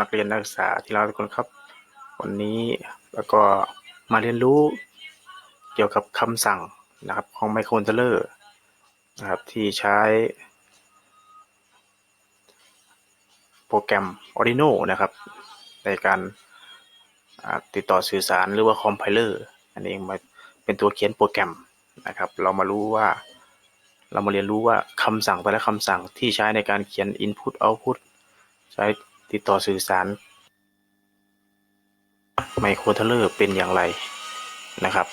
นักเรียนนักศึกษาที่เราทุกคนครับ วันนี้แล้วก็มาเรียนรู้เกี่ยวกับคำสั่งนะครับของไมโครคอนโทรลเลอร์นะครับที่ใช้ โปรแกรม Arduino นะครับ ในการติดต่อสื่อสารหรือว่าคอมไพเลอร์อันเองมาเป็นตัวเขียนโปรแกรมนะครับ เรามารู้ว่าเรามาเรียนรู้ว่าคำสั่งแต่ละคำสั่งที่ใช้ในการเขียน Input Output ใช้ ติดต่อสื่อสาร ไมโครคอนโทเลอร์เป็นอย่างไรนะครับ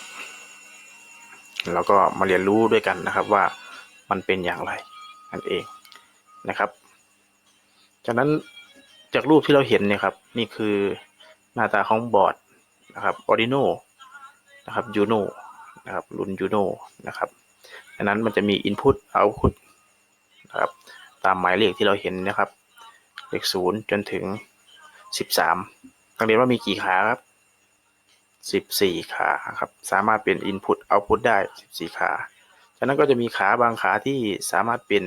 แล้วก็มาเรียนรู้ด้วยกันนะครับว่ามันเป็นอย่างไรนั่นเองนะครับ จากนั้นจากรูปที่เราเห็นเนี่ยครับ นี่คือหน้าตาของบอร์ดนะครับ Arduino นะครับ Uno นะครับรุ่น Uno นะครับดังนั้นมันจะมี Input Output นะครับตามหมายเลขที่เราเห็นนะครับ เลขศูนย์จนถึงสิบสามต้องเรียนว่ามีกี่ขาครับสิบสี่ขาครับ สามารถเป็น Input Output ได้สิบสี่ขาจากนั้นก็จะมีขาบางขาที่สามารถเป็น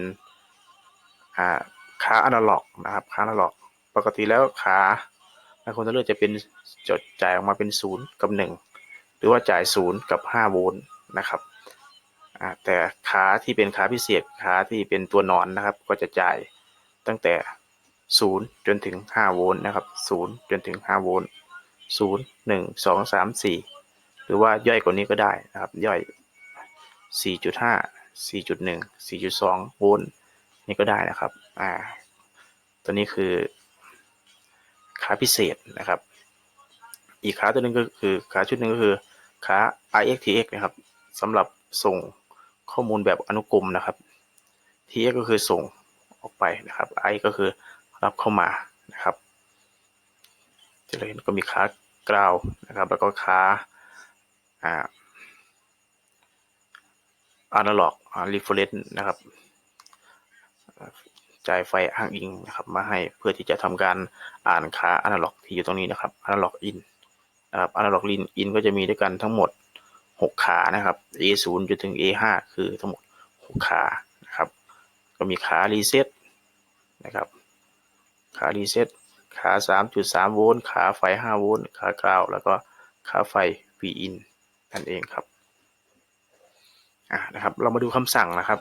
ขาอนาล็อกนะครับขาอนาล็อก ปกติแล้วขาไมโครคอนโทรลเลอร์จะเป็นจดจ่ายออกมาเป็นศูนย์กับหนึ่งหรือว่าจ่ายศูนย์กับห้าโวลต์นะครับแต่ขาที่เป็นขาพิเศษขาที่เป็นตัวนอนนะครับ ก็จะจ่ายตั้งแต่ ศูนย์จนถึงห้าโวลต์นะครับศูนย์จนถึงห้าโวลต์ศูนย์หนึ่งสองสามสี่หรือว่าย่อยกว่านี้ก็ได้นะครับ ย่อย4.5 4.1 4.2โวลต์นี่ก็ได้นะครับ อ่า ตัวนี้คือขาพิเศษนะครับ อีกขาตัวหนึ่งก็คือขาชุดหนึ่งก็คือขา IXTX นะครับสำหรับส่งข้อมูลแบบอนุกรมนะครับ TX ก็คือส่งออกไปนะครับ I ก็คือ รับเข้ามานะครับจะเห็นก็มีขากราวนะครับ แล้วก็ขาอ่าอนาล็อกรีเฟรนซ์นะครับจ่ายไฟอ้างอิงนะครับ มาให้เพื่อที่จะทำการอ่านค่าอะนาล็อกที่อยู่ตรงนี้นะครับอะนาล็อกอินนะครับอะนาล็อกลินอินก็จะมีด้วยกันทั้งหมด 6 ขานะครับ A0 จนถึง A5 คือทั้งหมด 6 ขานะครับ ก็มีขารีเซ็ตนะครับ ขารีเซ็ตขา 3.3 โวลต์ ขาไฟ 5 โวลต์ ขากราว แล้วก็ขาไฟ V in นั่นเองครับ อ่านะครับ เรามาดูคำสั่งนะครับ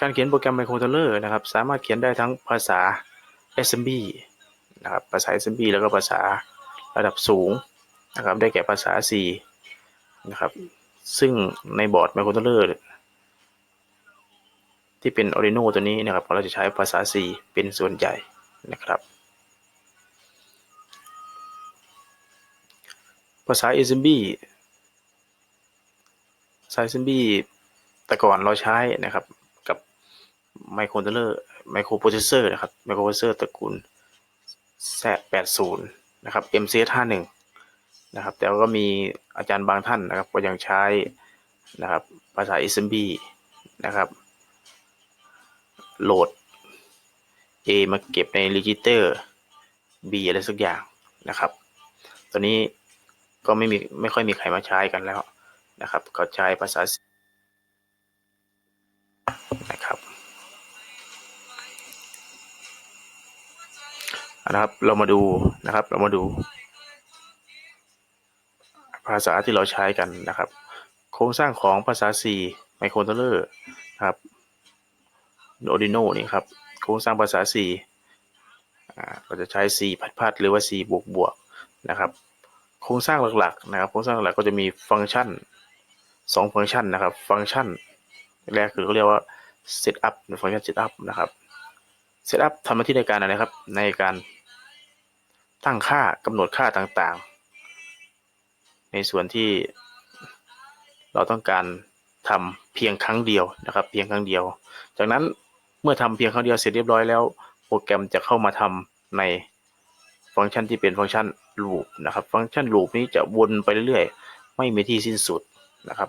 การเขียนโปรแกรมไมโครคอนโทรลเลอร์นะครับ สามารถเขียนได้ทั้งภาษา SMB นะครับ ภาษา SMB แล้วก็ภาษาระดับสูงนะครับ ได้แก่ภาษา C นะครับ ซึ่งในบอร์ดไมโครคอนโทรลเลอร์ ที่เป็น Arduino ตัวนี้นะครับเราจะใช้ภาษา C เป็นส่วนใหญ่นะครับ ภาษา assembly ภาษา assembly แต่ก่อนเราใช้นะครับกับไมโครคอนโทรลเลอร์ไมโครโปรเซสเซอร์นะครับไมโครโปรเซสเซอร์ตระกูล Z80 นะครับ MCS51 นะครับ แต่ก็มีอาจารย์บางท่านนะครับ ก็ยังใช้นะครับภาษา assembly นะครับ โหลด A มาเก็บใน register B อะไรสักอย่างนะครับตัวนี้ก็ไม่มีไม่ค่อยมีใครมาใช้กันแล้วนะครับ ก็ใช้ภาษานะครับนะครับ เรามาดูนะครับ เรามาดู ภาษาที่เราใช้กันนะครับ โครงสร้างของภาษา C ไมโครคอนโทรลเลอร์นะครับ Arduino นี่ครับโครงสร้างภาษา C อ่าเราจะใช้ C พัดๆหรือว่า C บวกบวกนะครับโครงสร้างหลักๆนะครับโครงสร้างหลักก็จะมีฟังก์ชันสองฟังก์ชันนะครับ ฟังก์ชันแรกคือเขาเรียกว่า setup ฟังก์ชัน setup นะครับ setup ทำหน้าที่ในการอะไรครับ ในการตั้งค่ากำหนดค่าต่างๆ ในส่วนที่เราต้องการทำเพียงครั้งเดียวนะครับ เพียงครั้งเดียว จากนั้น เมื่อทำเพียงครั้งเดียวเสร็จเรียบร้อยแล้ว โปรแกรมจะเข้ามาทำในฟังก์ชันที่เป็นฟังก์ชัน loop นะครับ ฟังก์ชัน loop นี้จะวนไปเรื่อยๆ ไม่มีที่สิ้นสุดนะครับ